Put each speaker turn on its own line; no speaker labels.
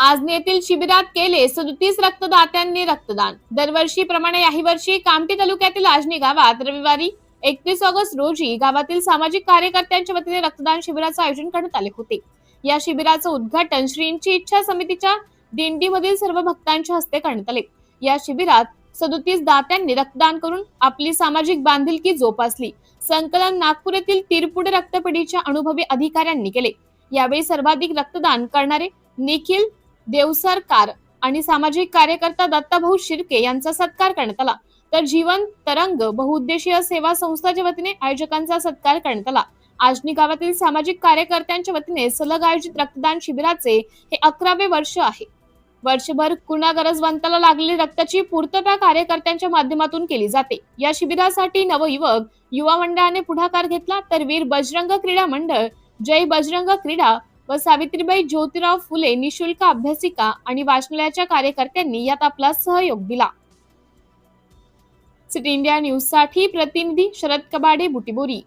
आजनी येथील शिबिरात केले. सदतीस रक्तदात्यांनी रक्तदान. दरवर्षीप्रमाणे याही वर्षी कामठी तालुक्यातील आजनी गावात रविवारी एकतीस ऑगस्ट रोजी गावातील सामाजिक कार्यकर्त्यांच्या वतीने रक्तदान शिबिराचं आयोजन करण्यात आले होते. या शिबिराचं उद्घाटन श्रींची इच्छा समितीच्या दिंडीमधील सर्व भक्तांच्या हस्ते करण्यात आले. या शिबिरात सदोतीस दात्यांनी रक्तदान करून आपली सामाजिक बांधिलकी जोपासली. संकलन नागपूर येथील तिरपुडे रक्तपेढीच्या अनुभवी अधिकाऱ्यांनी केले. यावेळी सर्वाधिक रक्तदान करणारे निखिल देवसरकार आणि सामाजिक कार्यकर्ता दत्ताभाऊ शिर्के यांचा सत्कार करण्यात आला. तर जीवन तरंग बहुउद्देशीय सेवा संस्थाच्या वतीने आयोजकांचा सत्कार करण्यात आला. आजनी गावातील सामाजिक कार्यकर्त्यांच्या वतीने सलग आयोजित रक्तदान शिबिराचे हे अकरावे वर्ष आहे. वर्षभर कुणा गरजवंताला लागलेली रक्ताची पूर्तता कार्यकर्त्यांच्या माध्यमातून केली जाते. या शिबिरासाठी नवयुवक युवा मंडळाने पुढाकार घेतला तर वीर बजरंग क्रीडा मंडळ जय बजरंग क्रीडा व सावित्रीबाई ज्योतिराव फुले निशुल्क अभ्यासिका आणि वाचनालयाच्या कार्यकर्त्यांनी यात आपला सहयोग दिला. सिटी इंडिया न्यूजसाठी प्रतिनिधी शरद कबाडे बुटीबोरी.